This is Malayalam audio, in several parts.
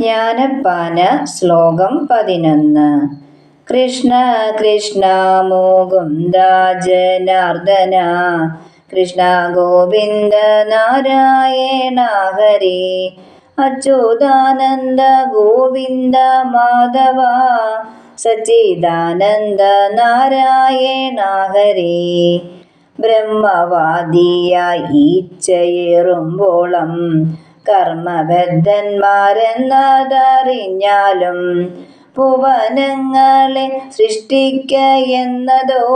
ജ്ഞാനപ്പാന ശ്ലോകം പതിനൊന്ന്. കൃഷ്ണ കൃഷ്ണ മുകുന്ദ ജനാർദ്ദന. കൃഷ്ണ ഗോവിന്ദ നാരായണ ഹരി. അച്യുതാനന്ദ ഗോവിന്ദ മാധവ. സച്ചിദാനന്ദ നാരായണ ഹരി. ബ്രഹ്മവാദിയായി ഈച്ചയേറുമ്പോളം കർമ്മബദ്ധന്മാരെന്നതറിഞ്ഞാലും ഭുവനങ്ങളെ സൃഷ്ടിക്ക എന്നതോ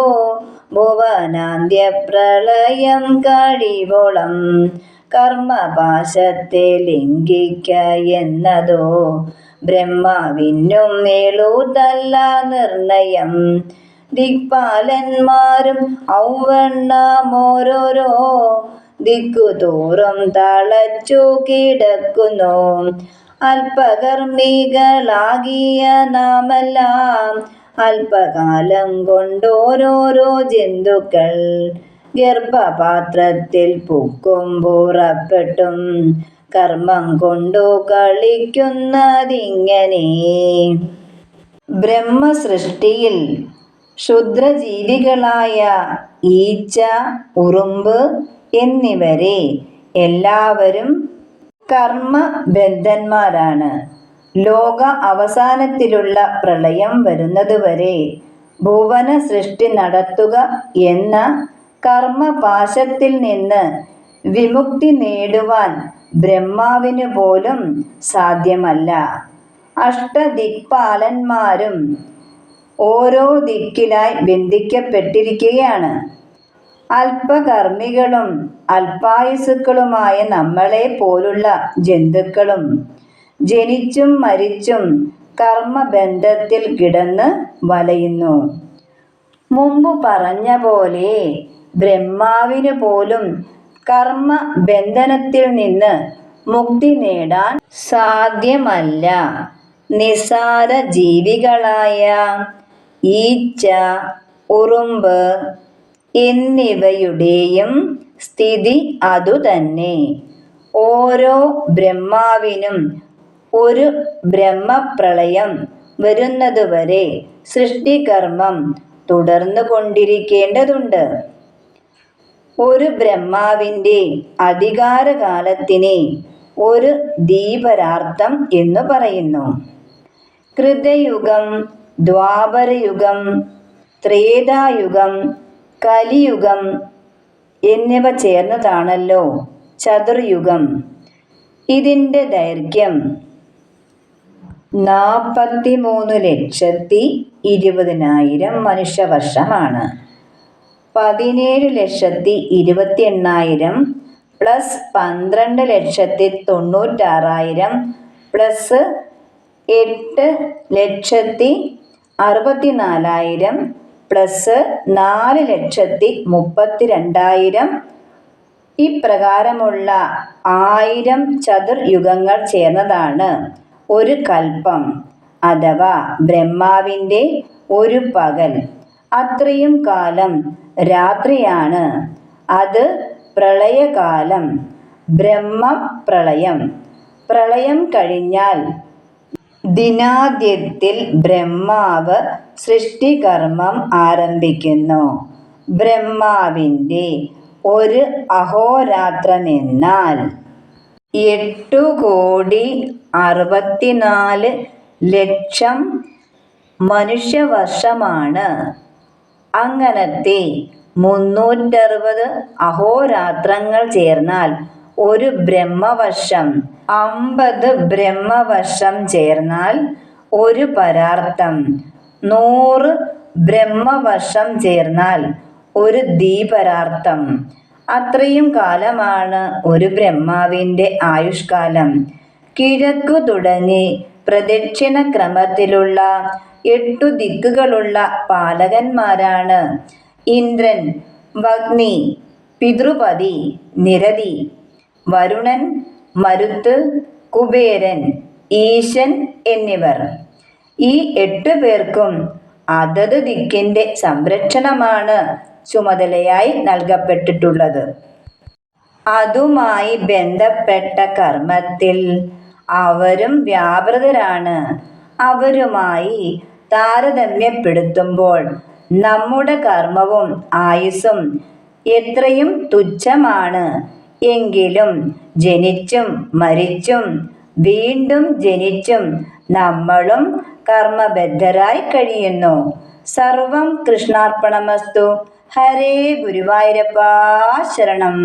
ഭുവനാന്ത്യപ്രളയം കഴിവോളം കർമ്മപാശത്തെ ലംഘിക്ക എന്നതോ ബ്രഹ്മാവിനും മേളൂതല്ല നിർണയം. ദിക്പാലന്മാരും ഔവണ്ണമോരോരോ ദിക്കുതോറും തളച്ചു കിടക്കുന്നു. അല്പകർമ്മികളാകിയ നാമെല്ലാം അല്പകാലം കൊണ്ടോരോരോ ജന്തുക്കൾ ഗർഭപാത്രത്തിൽ പൂക്കും പുറപ്പെട്ടും കർമ്മം കൊണ്ടു കളിക്കുന്നതിങ്ങനെ. ബ്രഹ്മസൃഷ്ടിയിൽ ക്ഷുദ്രജീവികളായ ഈച്ച ഉറുമ്പ് എന്നിവരെ എല്ലാവരും കർമ്മബന്ധന്മാരാണ്. ലോക അവസാനത്തിലുള്ള പ്രളയം വരുന്നതുവരെ ഭുവന സൃഷ്ടി നടത്തുക എന്ന കർമ്മപാശത്തിൽ നിന്ന് വിമുക്തി നേടുവാൻ ബ്രഹ്മാവിന് പോലും സാധ്യമല്ല. അഷ്ടദിക്പാലന്മാരും ഓരോ ദിക്കിലായി ബന്ധിക്കപ്പെട്ടിരിക്കുകയാണ്. അല്പകർമ്മികളും അല്പായുസുക്കളുമായ നമ്മളെ പോലുള്ള ജന്തുക്കളും ജനിച്ചും മരിച്ചും കർമ്മബന്ധത്തിൽ കിടന്ന് വലയുന്നു. മുമ്പ് പറഞ്ഞ പോലെ ബ്രഹ്മാവിന് പോലും കർമ്മബന്ധനത്തിൽ നിന്ന് മുക്തി നേടാൻ സാധ്യമല്ല. നിസാര ജീവികളായ ഈച്ച ഉറുമ്പ് എന്നിവയുടെയും സ്ഥിതി അതുതന്നെ ഓരോ ബ്രഹ്മാവിനും ഒരു ബ്രഹ്മപ്രളയം വരുന്നതുവരെ സൃഷ്ടികർമ്മം തുടർന്നു കൊണ്ടിരിക്കേണ്ടതുണ്ട്. ഒരു ബ്രഹ്മാവിന്റെ അധികാരകാലത്തിനെ ഒരു ദീപരാർത്ഥം എന്ന് പറയുന്നു. കൃതയുഗം ദ്വാപരയുഗം ത്രേതായുഗം കലിയുഗം എന്നിവ ചേർന്നതാണല്ലോ ചതുർയുഗം. ഇതിന്റെ ദൈർഘ്യം നാൽപ്പത്തി മൂന്ന് ലക്ഷത്തി ഇരുപതിനായിരം മനുഷ്യവർഷമാണ്. പതിനേഴ് ലക്ഷത്തി ഇരുപത്തി എണ്ണായിരം പ്ലസ് പന്ത്രണ്ട് ലക്ഷത്തി തൊണ്ണൂറ്റാറായിരം പ്ലസ് എട്ട് ലക്ഷത്തി അറുപത്തി നാലായിരം പ്ലസ് നാല് ലക്ഷത്തി മുപ്പത്തി രണ്ടായിരം ഇപ്രകാരമുള്ള ആയിരം ചതുർ യുഗങ്ങൾ ചേർന്നതാണ് ഒരു കൽപ്പം അഥവാ ബ്രഹ്മാവിന്റെ ഒരു പകൽ. അത്രയും കാലം രാത്രിയാണ്. അത് പ്രളയകാലം ബ്രഹ്മപ്രളയം. പ്രളയം കഴിഞ്ഞാൽ ദിനാദ്യത്തിൽ ബ്രഹ്മാവ് സൃഷ്ടികർമ്മം ആരംഭിക്കുന്നു. ബ്രഹ്മാവിന്റെ ഒരു അഹോരാത്രമെന്നാൽ എട്ടു കോടി അറുപത്തിനാല് ലക്ഷം മനുഷ്യവർഷമാണ്. അങ്ങനത്തെ മുന്നൂറ്ററുപത് അഹോരാത്രങ്ങൾ ചേർന്നാൽ ഒരു ബ്രഹ്മവർഷം അമ്പത് ബ്രഹ്മവർഷം ചേർന്നാൽ ഒരു പരാർത്ഥം. നൂറ് ബ്രഹ്മവർഷം ചേർന്നാൽ ഒരു ദീപരാർത്ഥം അത്രയും കാലമാണ് ഒരു ബ്രഹ്മാവിന്റെ ആയുഷ്കാലം. കിഴക്കു തുടങ്ങി പ്രദക്ഷിണ ക്രമത്തിലുള്ള എട്ടു ദിക്കുകളുള്ള പാലകന്മാരാണ്. ഇന്ദ്രൻ വഗ്നി പിതൃപതി നിരതി വരുണൻ മരുത്ത് കുബേരൻ ഈശൻ എന്നിവർ. ഈ എട്ടു പേർക്കും അതത് ദിക്കിന്റെ സംരക്ഷണമാണ് ചുമതലയായി നൽകപ്പെട്ടിട്ടുള്ളത്. അതുമായി ബന്ധപ്പെട്ട കർമ്മത്തിൽ അവരും വ്യാപൃതരാണ്. അവരുമായി താരതമ്യപ്പെടുത്തുമ്പോൾ നമ്മുടെ കർമ്മവും ആയുസ്സും എത്രയും തുച്ഛമാണ്. എങ്കിലും ജനിച്ചും മരിച്ചും വീണ്ടും ജനിച്ചും നമ്മളും കർമ്മബദ്ധരായി കഴിയുന്നു. സർവം കൃഷ്ണാർപ്പണമസ്തു. ഹരേ ഗുരുവായൂരപ്പാ ശരണം.